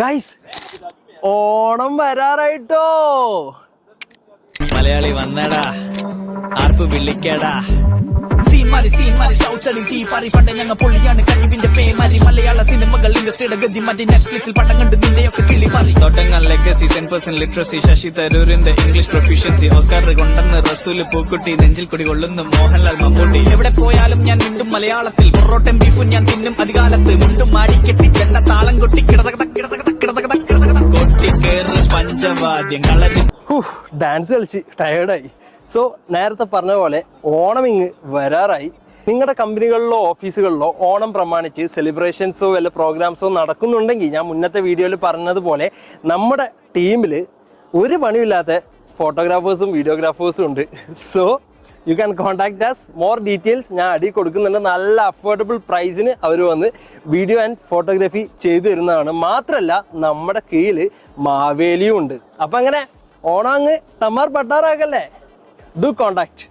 Guys Onam വരാറായിട്ടോ? Malayali വന്നടാ. ആർപ്പ് വിളിക്കടാ. Scene മാറി scene മാറി സൗച്ചടി തീ പാറി പണ്ട് ഞങ്ങൾ പൊള്ളിയാണ് കഴിവിന്റെ പേമാരി. മലയാള സിനിമകൾ ഇൻഡസ്ട്രിയുടെ ഗതി മതി നെറ്റ്ഫ്ലിക്സിൽ പടം കണ്ട് നിന്റെയൊക്കെ കിളി മാറി. തുടങ്ങാൻ legacy ten percent literacy Shashi തരൂരിന്റെ ഇംഗ്ലീഷ് പ്രൊഫിഷ്യൻസി ഓസ്കാർ കൊണ്ടെന്ന് റസൂൽ പൂക്കുട്ടി നെഞ്ചിൽ കുടി കൊള്ളുന്നു. മോഹൻലാൽ മമ്മൂട്ടി. എവിടെ പോയാലും ഞാൻ വീണ്ടും മലയാളത്തിൽ. പൊറോട്ടം ബീഫും ഞാൻ തിന്നും. അധികാലത്ത് മുണ്ടും മാടി കെട്ടി ചെണ്ട താളം കൊട്ടി കിടതകത ഡാൻസ് കളിച്ച് ടയേർഡായി സോ നേരത്തെ പറഞ്ഞ പോലെ ഓണം ഇങ്ങ് വരാറായി. നിങ്ങളുടെ കമ്പനികളിലോ ഓഫീസുകളിലോ ഓണം പ്രമാണിച്ച് സെലിബ്രേഷൻസോ വല്ല പ്രോഗ്രാംസോ നടക്കുന്നുണ്ടെങ്കിൽ ഞാൻ മുന്നത്തെ വീഡിയോയിൽ പറഞ്ഞതുപോലെ നമ്മുടെ ടീമിൽ ഒരു പണിയില്ലാത്ത ഫോട്ടോഗ്രാഫേഴ്സും വീഡിയോഗ്രാഫേഴ്സും ഉണ്ട്. So you can contact us more details ഞാൻ അടി കൊടുക്കുന്നുണ്ട്. നല്ല അഫോർഡബിൾ പ്രൈസിന് അവർ വന്ന് വീഡിയോ ആൻഡ് ഫോട്ടോഗ്രാഫി ചെയ്തു തരുന്നതാണ്. മാത്രമല്ല നമ്മുടെ കീഴിൽ മാവേലിയും ഉണ്ട്. അപ്പം അങ്ങനെ ഓണാങ് തമാർ പട്ടാറാക്കല്ലേ ഡു കോണ്ടാക്ട്